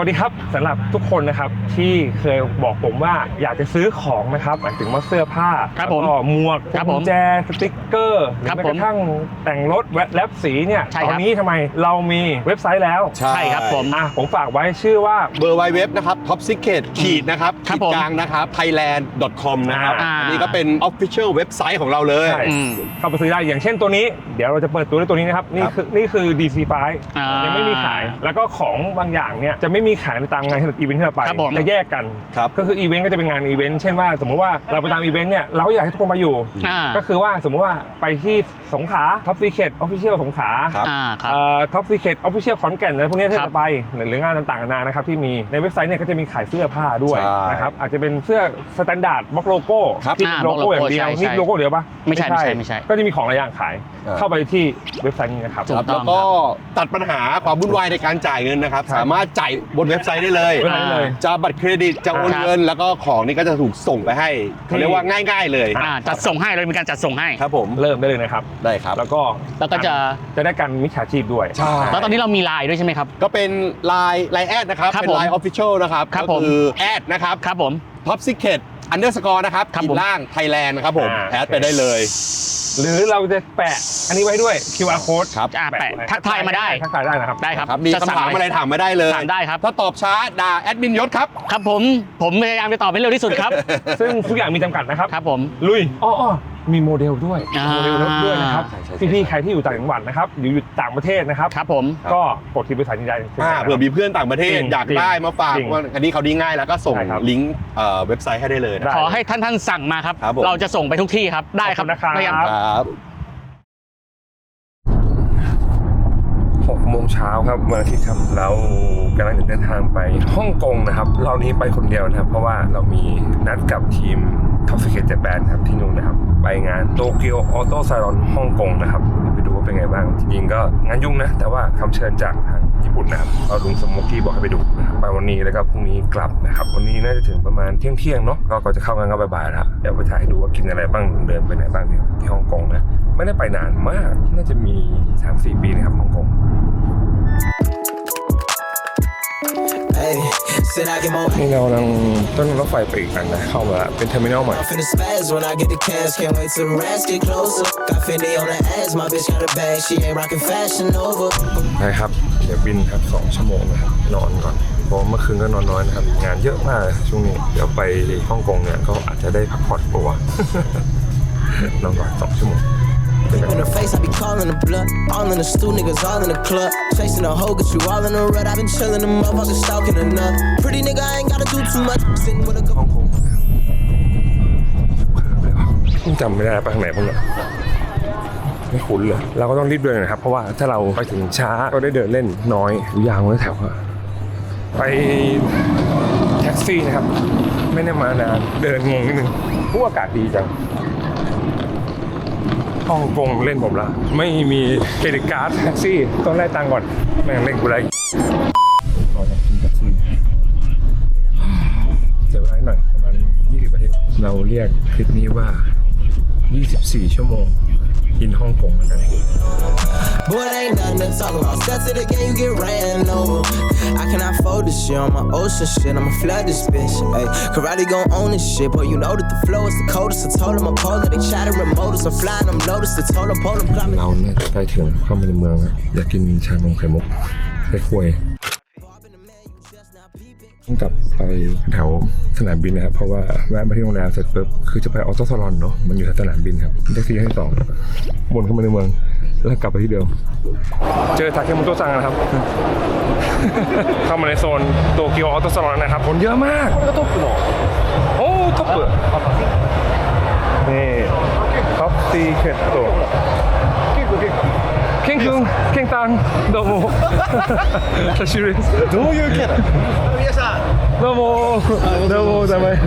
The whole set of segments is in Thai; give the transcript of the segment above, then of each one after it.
สวัสดีครับสำหรับทุกคนนะครับที่เคยบอกผมว่าอยากจะซื้อของนะครับหมายถึงว่าเสื้อผ้าครับผมแล้วก็หมวกครับผมกุญแจสติ๊กเกอร์หรือครับแม้ผกมระทั่งแต่งรถแวะแลบสีเนี่ยใช่ตคอรันบนี้ทำไมเรามีเว็บไซต์แล้วใช่ครับผม อะผมฝากไว้ชื่อว่า เบอร์ไวเว็บนะครับ top secret ขีดนะครับครับขีดผมกลางนะครับ thailand com นะครับอ่า อันนี้ก็เป็น official เว็บไซต์ของเราเลย ใช่ อืม เข้าไปซื้อได้อย่างเช่นตัวนี้ เดี๋ยวเราจะเปิดตัวด้วยตัวนี้นะครับ นี่ครับคือนี่คือ DC5 อ่ายั ยังไม่มีขาย แล้วก็ของบางอย่างเนี่ยจะไม่มีขายในตามงานอีเวนท์ที่เราไปครับผมจะแยกกัน ครับ ก็คืออีเวนต์ก็จะเป็นงานอีเวนต์เช่นว่าสมมุติว่าเราไปตามอีเวนต์เนี่ยเราก็อยากให้ทุกคนมาอยู่ อ่า ก็คือว่าสมมุติว่าไปที่ สงขลาท็อปซีเคทออฟฟิเชียลสงขลาครับอ่าครับ ท็อปซีเคทออฟฟิเชียลขอนแก่นอะไรพวกนี้ที่ครับจะไปหรืองานต่างๆนานานะครับที่มีในเว็บไซต์เนี่ยก็จะมีขายเสื้อผ้าด้วยใช่นะครับอาจจะเป็นเสื้อสแตนดาร์ดบล็อกโลโก้ครับที่เป็นอ่าโลโก้อย่างเดียวใช่ใช่นี่โลโก้เดียวปะไม่ใช่ไม่ใช่ไม่ใช่ก็จะมีของหลายอย่างขายอ่าเข้าไปที่เว็บไซต์นี้นะครับ ถู ครับต้แล้องวก็ตัดปัญหาความวุ่นวายในการจ่ายเงินนะครับ ครับ สามารถจ่ายบนเว็บไซต์ได้เลย เว็บไซต์เลย จะบัตรเครดิตจะโอนครับเงิน แล้วก็ของนี่ก็จะถูกส่งไปให้เขาเรียกว่าง่าย ๆเลยอ่าจัดส่งให้เรามีการจัดส่งให้ ครับผม เริ่มได้เลยนะครับได้ครับ แล้วก็แล้วก็จะ จะได้การมิจฉาชีพด้วยใช่ แล้วตอนนี้เรามีไลน์ด้วยใช่ไหมครับ ก็เป็นไลน์ไลน์แอดนะครับ ครับเป็นผมไลน์ official นะครับ ครับก็ผม คือแอดนะครับ ครับผม top secret underscore นะครับครับขีดผม ล่าง Thailand นะครับผม อ่า แอดไปได้เลย หรือเราจะแปะอันนี้ไว้ด้วย QR code ครับ อ่าแปะไว้ทักทายมาได้ ทักทายได้นะครับ ได้ครับครับ มีจะสั่งคำถามอะไรถามมาได้เลย ถามได้ครับ ถ้าตอบช้าด่าแอดมินยศครับ ครับผม ผมพยายามจะตอบให้เร็วที่สุดครับ ซึ่งทุกอย่างมีจำกัดนะครับ ครับผม ลุยอ้ออ้อมีโมเดลด้วยอ่าโมเดลรถด้วยนะครับใช่ใช่ใช่ พี่ๆใครที่อยู่ต่างจังหวัดนะครับหรืออยู่ต่างประเทศนะครับ ครับผม ก็กดที่บริษัทยินดีอ่าเผื่อมีเพื่อนต่างประเทศจริงอยากได้มาฝากจริงว่าอันนี้เขาดีง่ายแล้วก็ส่งใช่ครับลิงก์เอ่อเว็บไซต์ให้ได้เลยนะ ได้ ขอให้ท่านท่านสั่งมาครับ ครับผม เราจะส่งไปทุกที่ครับ ได้ครับขอบคุณนะครับ พยายาม ครับ 6โมงเช้าครับวันอาทิตย์ครับเรากำลังจะเดินทางไปฮ่องกงนะครับ เรานี้ไปคนเดียวนะครับ เพราะว่าเรามีนัดกับทีมท็อปสเกตเจแปนครับที่นู่นนะครับ ไปงานโตเกียวออโต้ซารอนฮ่องกงนะครับไปดูว่าเป็นไงบ้างจริงๆก็งานยุ่งนะ แต่ว่าคำเชิญจากทางญี่ปุ่นนะครับเราลุงสมมกี้บอกให้ไปดู นะครับไปวันนี้แล้วก็พรุ่งนี้กลับนะครับ วันนี้น่าจะถึงประมาณเที่ยงเที่ยงๆเนาะก็ก่อนจะเข้างานก็บ่ายๆแล้วเดี๋ยวไปถ่ายให้ดูว่ากินอะไรบ้างเดินไปไหนบ้างเนี่ยที่ฮ่องกงนะไม่ได้ไปนานมาก น่าจะมี3-4ปีนะครับฮ่องกง Hey, said I get more นี่เรากำลังต้นรถไฟไปอีกอันนะเข้ามาเป็นเทอร์มินอลใหม่ off in the spaz when I get the cash. Can't wait till the rats get closer. Got Fendi on the ass, my bitch got a bag. She ain't rockin' fashion over. นะครับ เดี๋ยวบินครับสองชั่วโมงนะครับ นอนก่อน เพราะเมื่อคืนก็นอนน้อยนะครับ งานเยอะมากเลยช่วงนี้ เดี๋ยวไปฮ่องกงเนี่ยก็อาจจะได้พักผ่อนตัวนอนก่อนสองชั่วโมงเจอกัน In the face, I be calling the blood. All in the stew, niggas all in the club. Chasing a hoe, get you all in the rut. i been chillin' them motherfuckers stalking enough. Pretty nigga, I ain't gotta do too much. Sitting with a ฮ่ couple. องกงจำไม่ได้ไปทางไหนบ้างเนี่ยไม่คุ้นเลย เราก็ต้องรีบเดินนะครับ เพราะว่าถ้าเราไปถึงช้าก็ได้เดินเล่นน้อยยางไว้แถวอะ ไปแท็กซี่นะครับ ไม่ได้มานานเดินงงนิดนึงผู้อากาศดีจังฮ่องกงเล่นผมละไม่มีเครดิตการ์ดแท็กซี่ต้องไล่ตังก่อนแม่งเล่นกูไรขอแท็กซี่แท็กซี่เสียเวลาหน่อยประมาณ20นาทีเราเรียกคลิปนี้ว่า 24 ชั่วโมงกินฮ่องกงแล้วกัน Boy, it ain't nothing to talk about. Step to the game, you get ran over. I cannot fold this shit on my ocean shit. I'ma flood this bitch. Hey, Karate gon' own this shit. Boy, you know that the flow is the coldest. I told him I'm polar. They chattering motors. I'm flying them lotus. I told them, pull them, climbing. เราเนี่ยใกล้ถึงเข้ามาในเมืองแล้วอยากกินชานมไข่มุกไข่ควย ต้องกลับไปแถวสนามบินนะครับ เพราะว่าแวะมาที่โรงแรมเสร็จปุ๊บคือจะไปออโต้ซาลอนเนาะมันอยู่ที่สนามบินครับแท็กซี่ให้สองวนเข้ามาในเมือง แล้วกลับไปที่เดิม เจอทาเคมุโตซังนะครับ เข้ามาในโซนโตเกียวออโต้ซาลอนนะครับคนเยอะมากก็ท็อปเนาะโอ้ท็อปเปอร์นี่ท็อปซีเคทโต เข่งคุงเข่งตังどうも久しぶりですどういうキャラ皆さんどうもどうもお名前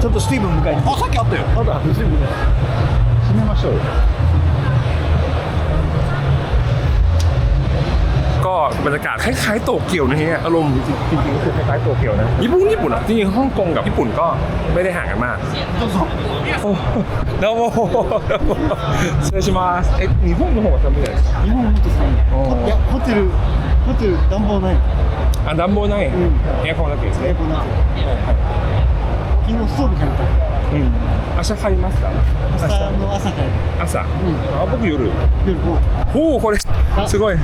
ちょっとスティーブン迎えにあさっきあったよあったスティーブン閉めましょうよ ก็บรรยากาศคล้ายๆโตเกียวนะฮะอารมณ์จริงๆก็คือคล้ายๆโตเกียวนะญี่ปุ่นญี่ปุ่นอ่ะจริงๆฮ่องกงกับญี่ปุ่นก็ไม่ได้ห่างกันมากโอ้どうも失礼しますえ日本の方が寒いですか日 い本もっと寒い。いやホテルホテル暖房ない。あ暖房ない、エアコンだけですね。英語な昨日すぐ帰った。うん。明日帰りますか？明日の朝帰る。朝、あ僕夜。夜もおおこれすごい。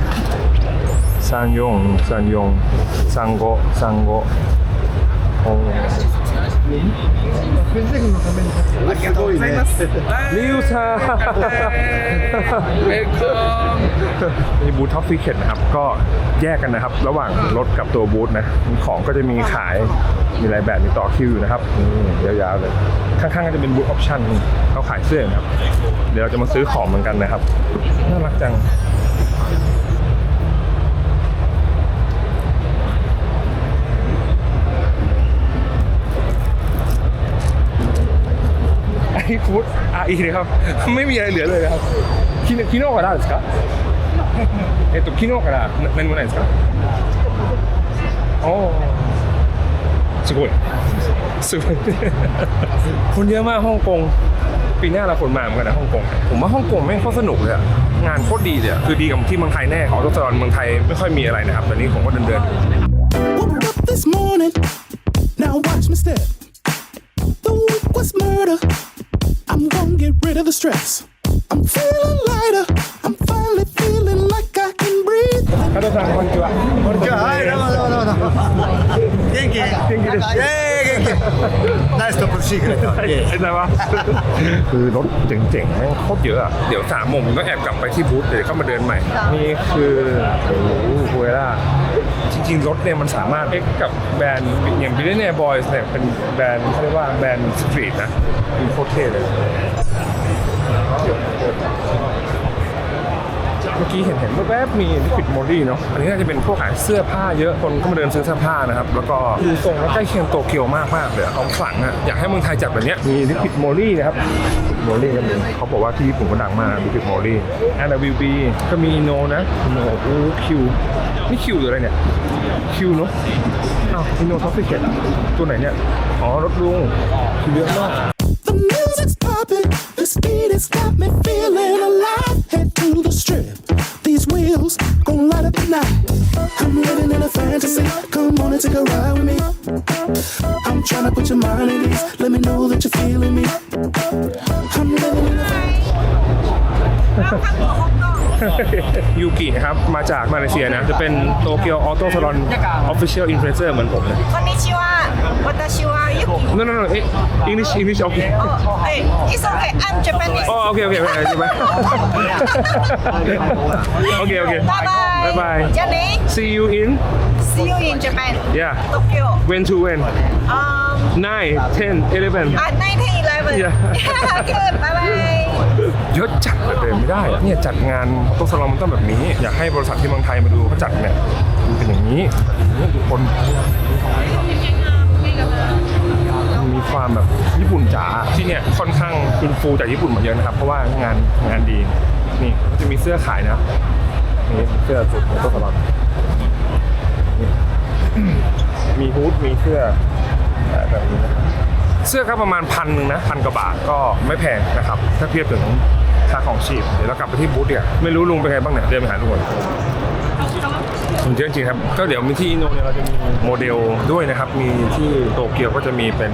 34343535先生君のためにありがとうございますリวซ่าเวลคัมมีบูธท็อปซีเคทนะครับ ก็แยกกันนะครับ ระหว่างรถกับตัวบูธนะมีของก็จะมีขาย มีหลายแบบมีต่อคิวอยู่นะครับนี่ยาวๆเลย ข้างๆก็จะเป็นบูธออปชั่นเขาขายเสื้อนะครับ เดี๋ยวเราจะมาซื้อของเหมือนกันนะครับ น่ารักจัง ไอฟูดอาอีเลยครับ ไม่มีอะไรเหลือเลยนะครับคิโนคิโนะからですかえっと昨日からな何もないですかおおすごいすごい คนเยอะมากฮ่องกงปีหน้าเราคนมาเหมือนกันนะฮ่องกงผมว่าฮ่องกงแม่งโคตรสนุกเลยอะงานโคตรดีเลยอะคือดีกับที่เมืองไทยแน่ของตัวสลอนเมืองไทยไม่ค่อยมีอะไรนะครับตอนนี้ผมก็เดินเดินๆ Woke up this morning, now watch me step. The week was murder. I'm gonna get rid of the stress. I'm feeling lighter. I'm finally feeling like I can breathe. 加藤さんこんにちは。こんにちは。はい、どうもどうもどうも。元気。元気です。ええ、元気。ナイストップシークレット。ありがとうございます。คือรถเจ๋งๆแม่งโคตรเยอะอะเดี๋ยวสามโมงผมต้องแอบกลับไปที่บูธเดี๋ยวเข้ามาเดินใหม่ นี่คือโอ้โหเวล่า จริงๆ รถเนี่ยมันสามารถเอ็กกับแบรนด์อย่างบิลเนียบอยส์เนี่ยเป็นแบรนด์เขาเรียกว่าแบรนด์สตรีทนะมีโคตรเท่เลยเมื่อกี้เห็นเห็นแวบๆมีลิควิดโมลี่เนาะอันนี้น่าจะเป็นพวกขายเสื้อผ้าเยอะคนก็มาเดินซื้อเสื้อผ้านะครับ แล้วก็ดูทรงแล้วใกล้เคียงโตเกียวมากมากๆเลยอะเอาขลังอะอยากให้เมืองไทยจัดแบบเนี้ยมีลิควิดโมลี่นะครับโมลี่ก็มีเขาบอกว่าที่ญี่ปุ่นก็ดังมากลิควิดโมลี่แอนด์วิวบีก็มีโนนะโนโอ้คิว นี่คิวหรืออะไรเนี่ย คิวเนาะ อ้าวอินโนท็อปฟิเกตตัวไหนเนี่ย อ๋อ รถลุงคิวเยอะมาก The music's popping. The speed has got me feeling alive. Head to the strip. These wheels gon' light up the night. I'm living in a fantasy. Come on and take a ride with me. I'm tryna put your mind at ease. Let me know that you're feeling me. ยูกินะครับ มาจากมาเลเซียนะ จะเป็นโตเกียวออโต้ซาลอนออฟฟิเชียลอินฟลูเอนเซอร์เหมือนผมเลย こんにちは。私はユキ。 no no no เอ๊ะ English English โอเค Hey, it's okay. I'm Japanese. อ๋อโอเคโอเคโอเคใช่ไหมโอเคโอเค Bye bye. บายบาย Jenny, see you in see you in Japan. yeah Tokyo. when to when Um, 9 10 11 at 1911. Yeah. Good. Bye bye. เยอะจัดเลยเดินไม่ได้อะเนี่ยจัดงานโตสลอมมันต้องแบบนี้ อยากให้บริษัทที่เมืองไทยมาดูเขาจัดเนี่ยมันเป็นอย่างนี้นี่ทุกคนมีความแบบญี่ปุ่นจ๋าที่เนี่ยค่อนข้างอินฟูจากญี่ปุ่นมาเยอะนะครับ เพราะว่างานงานดีนี่ก็จะมีเสื้อขายนะนี่เสื้อสุดโตสลอมนี่ มีฮูดมีเสื้อแบบนี้นะครับ เสื้อก็ประมาณพันหนึ่งนะพันกว่าบาทก็ไม่แพงนะครับ ถ้าเทียบถึงค่าของชีพ เดี๋ยวเรากลับไปที่บูธเนี่ยไม่รู้ลุงเป็นไงบ้างเนี่ยเดินไปหาลุงก่อนผมเยอะจริงๆครับ ก็เดี๋ยวมีที่อินโดเนี่ยเราจะมีโมเดลด้วยนะครับ มีที่โตเกียวก็จะมีเป็น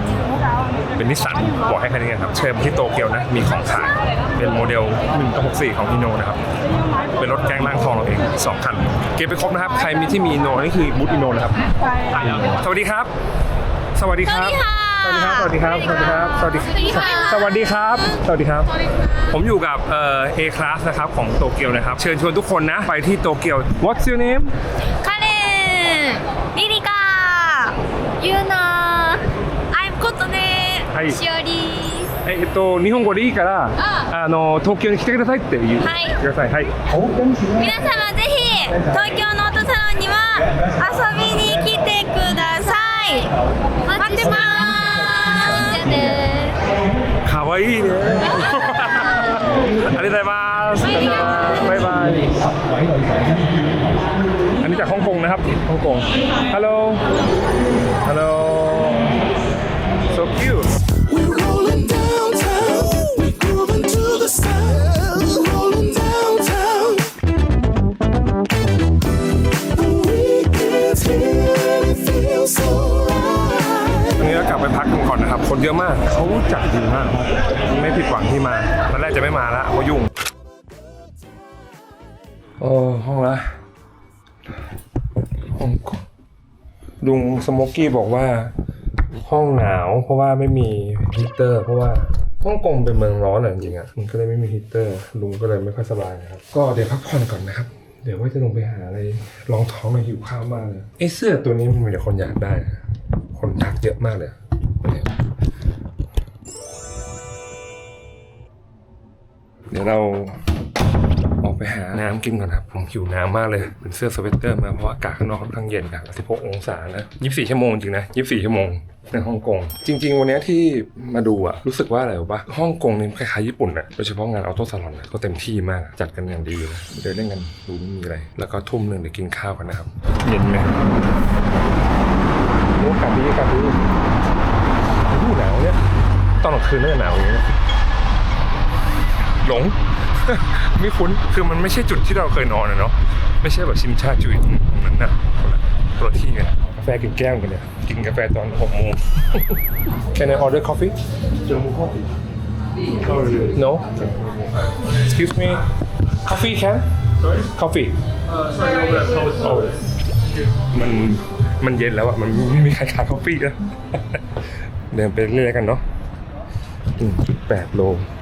เป็นนิสสันบอกให้แค่นี้ครับ เชิญที่โตเกียวนะ มีของขาย เป็นโมเดล164 ของอินโนนะครับ เป็นรถแก๊งล่างทองเราเองสองคัน เก็บไปครบนะครับ ใครมีที่มีอินโนนี่คือบูธอินโนนะครับ สวัสดีครับ สวัสดีครับ สวัสดีครับ สวัสดีครับ สวัสดีครับ สวัสดีครับ สวัสดีครับ ผมอยู่กับเอ่อ A สนะครับของโตเกียวนะครับ เชิญชวนทุกคนนะ ไปที่โตเกียว What's your name カレンリリカユーナアイムコットネはいしおりえっと日本語でいいからあの東京に来てくださいって言ってくださいはい皆様ぜひ東京のお父さんには遊びに来てください待ってますわいいね。ありがとうございます。バイバイ。อันนี้จากฮ่องกงนะครับ ฮ่องกง Hello Hello สโมกกี้บอกว่าห้องหนาวเพราะว่าไม่มีฮีตเตอร์ เพราะว่าฮ่องกงเป็นเมืองร้อนอะจริงๆอะมันก็เลยไม่มีฮีตเตอร์ลุงก็เลยไม่ค่อยสบายนะครับ ก็เดี๋ยวพักผ่อนก่อนนะครับ เดี๋ยวว่าจะลงไปหาอะไรรองท้องในอยหิวข้าวมากเลยไอ้เสื้อตัวนี้มันมีแต่คนอยากได้นะคนทักเยอะมากเลยอะเนี่ยเดี๋ยวเราออก ไปหาน้ำกินก่อนครับ ผมหิวน้ำมากเลยเป็นเสื้อสเวตเตอร์มาเพราะอากาศข้างนอกค่อนข้างเย็นครับ16องศานะ24 ชั่วโมงจริงนะ 24 ชั่วโมงในฮ่องกงจริง ๆ วันนี้ที่มาดูอะรู้สึกว่าอะไรรู้ปะฮ่องกงนี่คล้ายๆญี่ปุ่นอะโดยเฉพาะงานออโต้ซาลอนก็เต็มที่มากจัดกันอย่างดีนะเดินเล่นกันดูไม่มีอะไร แล้วก็ทุ่มหนึ่งเดี๋ยวกินข้าวกันนะครับ เย็นไหมโอ้กาศดีกาศดีโอ้หนาวเนี่ยตอนกลางคืนน่าจะหนาวอย่างนี้นะหลง ไม่คุ้นคือมันไม่ใช่จุดที่เราเคยนอนอะเนาะไม่ใช่แบบชิมชาจุยตรงนั้นนะคนละคนละที่ไงกาแฟกินแก้วกันเนี่ยกินกาแฟตอนหกโมง Can I order coffee? No? Excuse me. Coffee can? Coffee? Oh. มันมันเย็นแล้วอะมันไม่มีใครขายกาแฟแล้วเดินไปเรื่อยๆกันเนาะจุดแปดโลปึ๊บ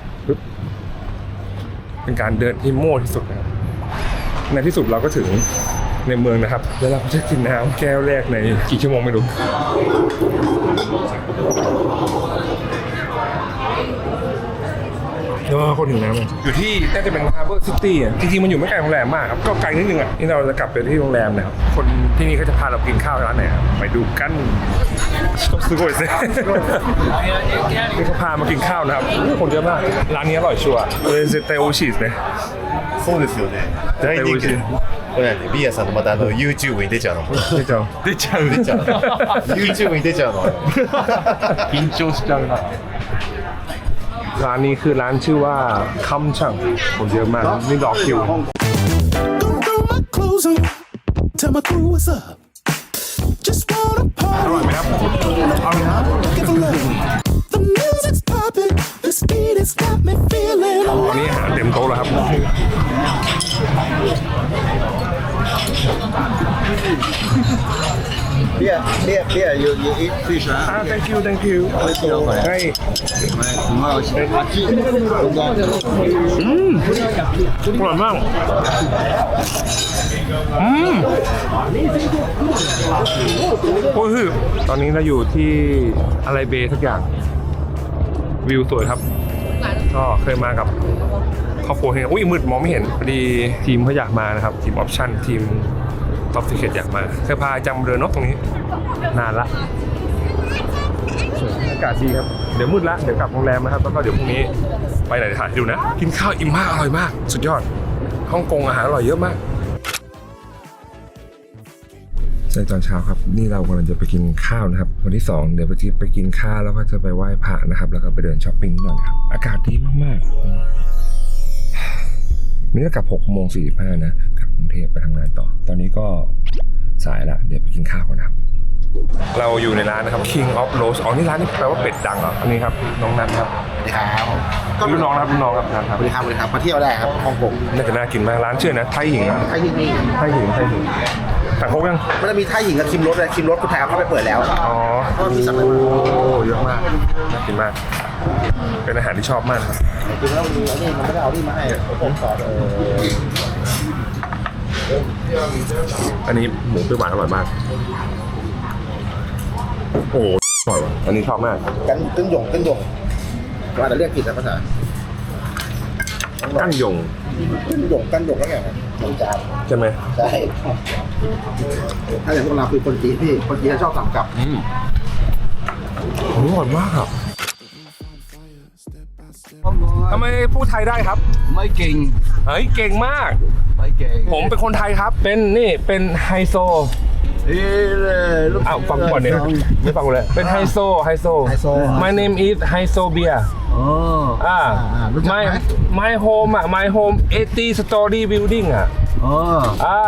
เป็นการเดินที่โม่ที่สุดนะครับในที่สุดเราก็ถึงในเมืองนะครับ แล้วเราก็จะกินน้ำแก้วแรกในกี่ชั่วโมงไม่รู้เออคนถึงน้ำเลยอยู่ที่น่าจะเป็นฮาร์เบอร์ซิตี้อะจริงๆมันอยู่ไม่ไกลโรงแรมมากครับก็ไกลนิดนึงอะนี่เราจะกลับไปที่โรงแรมนะครับคนที่นี่เขาจะพาเรากินข้าวร้านไหนครับไปดูกัน ซื้อโกยซินี่เขาพามากินข้าวนะครับโอ้คนเยอะมาก ร้านนี้อร่อยชัวร์เออเซเตโอชิสเนี่ย そうですよね。大人気で。これね、ビアさんのまたあの YouTube に出ちゃうの。 นี่เจ้า 出ちゃう出ちゃう。YouTube に出ちゃうの。緊張しちゃうな。 ร้านนี้คือร้านชื่อว่าคัมชังคนเยอะมาก นี่รอคิว Gonna throw my clothes on, tell my crew what's up. Just wanna party. Looking for love. The music's popping, the speed has got me feeling ตอนนี้อาหารเต็มโต๊ะแล้วครับ Beer, beer, beer. You you eat fish, huh? อ่า thank you thank you ให้อืมอร่อยมาก อืมโอ้ยคือตอนนี้เราอยู่ที่อะไรเบย์สักอย่าง วิวสวยครับ ก็เคยมากับ ครอบครัวเฮงอุ้ยมืดมองไม่เห็นพอดีทีมเขาอยากมานะครับ ทีมออปชั่นทีมท็อปสิเคตอยากมาเคยพาจำเรือนกตรงนี้ นานละอากาศดีครับ เดี๋ยวมืดละเดี๋ยวกลับโรงแรมนะครับแล้วก็เดี๋ยวพรุ่งนี้ไปไหนถ่ายดูนะ กินข้าวอิ่มมากอร่อยมาก สุดยอดฮ่องกงอาหารอร่อยเยอะมากใช่ตอนเช้าครับ นี่เรากำลังจะไปกินข้าวนะครับ วันที่สองเดี๋ยวไปไปกินข้าวแล้วก็จะไปไหว้พระนะครับ แล้วก็ไปเดินช้อปปิ้งนิดหน่อยครับ อากาศดีมากๆ นี่ก็กลับ6โมง45นะกลับกรุงเทพไปทำงานต่อ ตอนนี้ก็สายละ เดี๋ยวไปกินข้าวก่อนนะครับ เราอยู่ในร้านนะครับ King of Rose อ๋อนี่ร้านนี้แปลว่าเป็ดดังเหรออันนี้ครับน้องนัทครับสวัสดีครับรุ่นน้องนะครับรุ่นน้องครับนัทครับสวัสดีครับสวัสดีครับมาเที่ยวได้ครับฮ่องกงน่าจะน่ากินมากร้านชื่อนะไทยหญิงอะไทยหญิงนี่ไทยหญิงไทยหญิงสั่งโค้กยังมันจะมีไทยหญิงกับคิมรถเลยคิมรถคุณแพรเข้าไปเปิดแล้วอ๋อก็มีสั่งอะไรมาโอ้เยอะมากน่ากินมาก เป็นอาหารที่ชอบมากครับจริงแล้วมีอันนี้มันไม่ได้เอาที่มาให้ผมสอนเอออันนี้หมูเปรี้ยวหวานอร่อยมาก โอ้อร่อยว่ะอันนี้ชอบมาก กันกันหยงกันหยงว่าแต่เรียกผิดนะภาษากั้นยงกันหยงกันหยงแล้วไงหยงจานใช่ไหมใช่ถ้าอย่างพวกเราคือคนจีนพี่คนจีนชอบสั่งกลับอืมอร่อยมากครับ ทำไมพูดไทยได้ครับ ไม่เก่ง เฮ้ยเก่งมาก ไม่เก่งผมเป็นคนไทยครับ เป็นนี่เป็นไฮโซเอ้ยลูกอ้าวฟังก่อนเนี่ยไม่ฟังกูเลยเป็นไฮโซไฮโซ ไฮโซ My name is ไฮโซเบียอ๋ออ่าอ่ารู้จัก my ไหม my home อะ my home 80 story building อะอ๋ออ่า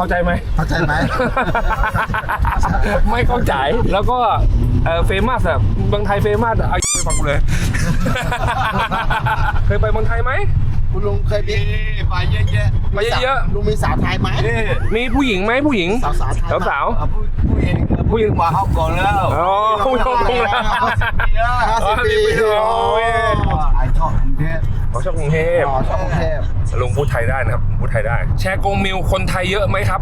เข้าใจไหม เข้าใจไหม ไม่เข้าใจ แล้วก็เออเฟมัสอะเมืองไทยเฟมัสอะเอาไปฟังกูเลย เคยไปเมืองไทยไหม คุณลุงเคยมีไปเยอะๆไปเยอะๆ ลุงมีสาวไทยไหมมีผู้หญิงไหมผู้หญิง สาวสาวไทยสาวสาวผู้หญิงผู้หญิงมาฮ่องกงแล้วๆอ๋อผู้ชมคงแล้วห้าสิบปีโอ้ย ไอชอบกรุงเทพเขาชอบกรุงเทพ อ๋อชอบกรุงเทพ ลุงพูดไทยได้นะครับพูดไทยได้ แชร์กงมิวคนไทยเยอะไหมครับ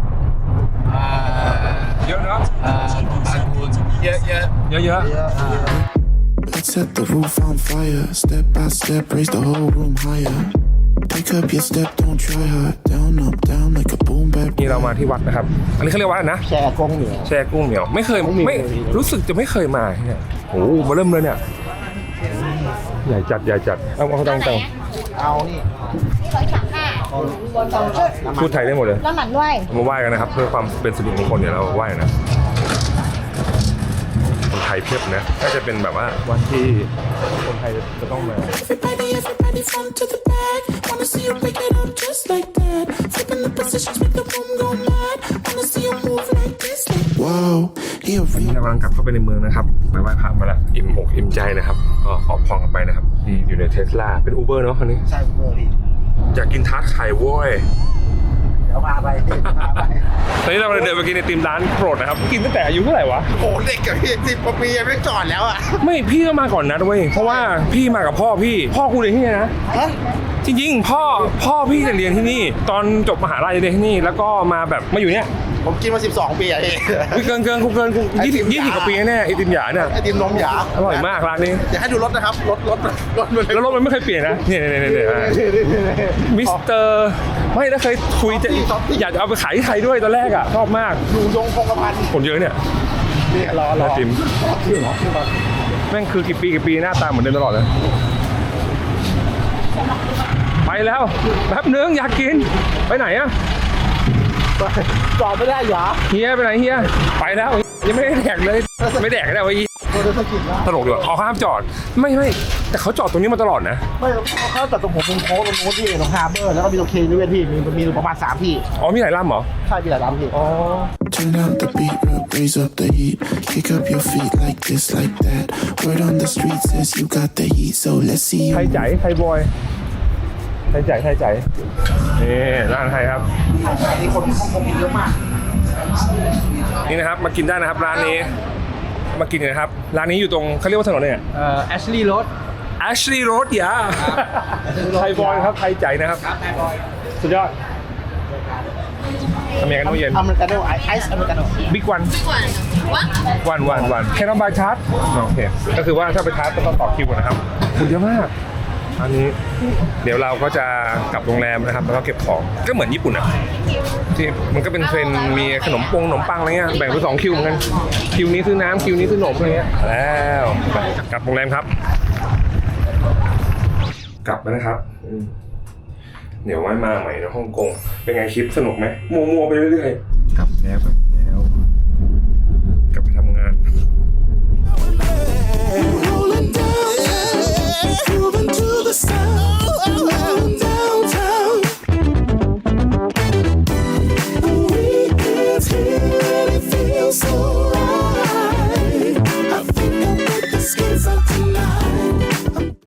อ่าเยอะเนาะอ่าบางคนเยอะเยอะเยอะเยอะเยอะอ่า Let's set the roof on fire. Step by step, raise the whole room higher. Pick up your step, don't try hard. Down, up, down like a boom bap. นี่เรามาที่วัดนะครับ อันนี้เขาเรียกว่าอะไรนะ แชร์กงเหนือแช่กุ้งเหนียว ไม่เคยกุ้งเหนียวไม่รู้สึกจะไม่เคยมาเนี่ยโอ้โหมาเริ่มเลยเนี่ย ใหญ่จัดใหญ่จัด เอาเอาตังตังเอานี่ พูดไทยได้หมดเลยแล้วหมันด้วยเอามาไหว้กันนะครับ เพื่อความเป็นสิริมงคลเนี่ยเราไหว้นะคนไทยเพียบนะน่าจะเป็นแบบว่าวันที่คนไทยจะต้องมา Everybody, everybody, front to the back. Wanna see you break it up just like that. Flipping the positions, make the room go mad. Wanna see you move like this, like wow. He a real เรากำลังกลับเข้าไปในเมืองนะครับไปไหว้พระมาแล้วอิ่มอกอิ่มใจนะครับก็ขอพรกันไปนะครับนี่อยู่ในเทสลาเป็นอูเบอร์เนาะคันนี้ ใช่เบอร์ดี อยากกินทาร์ตไข่โว้ยเดี๋ยวพาไปพาไปตอนนี้เราเดินไปกินไอติมร้านโปรดนะครับ กินตั้งแต่อายุเท่าไหร่วะ โอ้เด็กกับพี่สิบกว่าปียังไม่จอดแล้วอะไม่พี่ก็มาก่อนนะด้วยเพราะว่าพี่มากับพ่อพี่ พ่อกูเรียนที่นี่นะ ฮะจริงๆ พ่อพ่อพี่จะเรียนที่นี่ ตอนจบมหาลัยเรียนที่นี่ แล้วก็มาแบบมาอยู่เนี่ย ผมกินมา 12 ปีอะพี่ อุ๊ยเกินเกินกูเกินกูไอยี่ติสิบมยี่สิบหยา กว่าปีแน่ไอติมหยาเนี่ยไอติมนมหยาอร่อยมากร้านนี้ เดี๋ยวให้ดูรถนะครับ รถรถรถมันเลยแล้วรถมันไม่เคยเปลี่ยนนะเนี่ยเนี่ยเนี่ยเนี่ยมิสเตอร์ไม่แล้วเคยคุยจะอยากจะเอาไปขายที่ไทยด้วยตอนแรกอะชอบมากอยู่ยงคงกระพันคนเยอะเนี่ย นี่รอรอไอติม รอคิวรอคิวรอแม่งคือกี่ปีกี่ปีหน้าตาเหมือนเดิมตลอดเลย ไปแล้วแป๊บนึงอยากกิน ไปไหนอะ จอดไม่ได้หยาเฮียไปไหนเฮียไปแล้วยังไม่ได้แดกเลย ไม่แดกได้วะอีโดนสะกิดแล้วตลกดีกว่าเขาห้ามจอด ไม่ไม่แต่เขาจอดตรงนี้มาตลอดนะ ไม่เขาเขาจัดตรงผมเป็นโค้งตรงโน้นที่ตรงฮาร์เบอร์แล้วก็มีตรงเคนี่เว้ยพี่มีมีประมาณ3ที่ อ๋อมีหลายลำเหรอ ใช่มีหลายลำพี่ อ๋อ Turn up the beat, up, raise up the heat. Kick up your feet like this, like that. Word on the street says you got the heat, so let's see ไท you ยใจไทยบอย ไทยใจไทยใจนี่ร้านไทยครับนี่คนฮ่องกงเยอะมาก นี่นะครับมากินได้นะครับร้านนี้ มากินกันนะครับร้านนี้อยู่ตรงเขาเรียกว่าถนนเนี่ยเอ่อแอชลีย์โรด Ashley Road อย่าไทยบอยครับไทยใจนะครับสุดยอดอเมริกาโน่เย็นอเมริกาโน่ไอซ์อเมริกาโน่บิ๊กวันวันวันวันแค่ต้องบายชาร์จโอเคก็คือว่าถ้าไปชาร์จต้องต่อคิวนะครับคุณเยอะมาก อันนี้เดี๋ยวเราก็จะกลับโรงแรมนะครับ แล้วก็เก็บของก็เหมือนญี่ปุ่นอะที่มันก็เป็นเทรนด์มีขนมปงขนมปังอะไรเงี้ยแบ่งเป็นสองคิวเหมือนกันคิวนี้ซื้อน้ำคิวนี้ซื้อขนมอะไรเงี้ยแล้วไปกลับโรงแรมครับ กลับมานะครับอืมเดี๋ยวไว้มาใหม่ในฮ่องกงเป็นไงคลิปสนุกไหมมัวๆไปเรื่อยๆกลับแล้วแบบ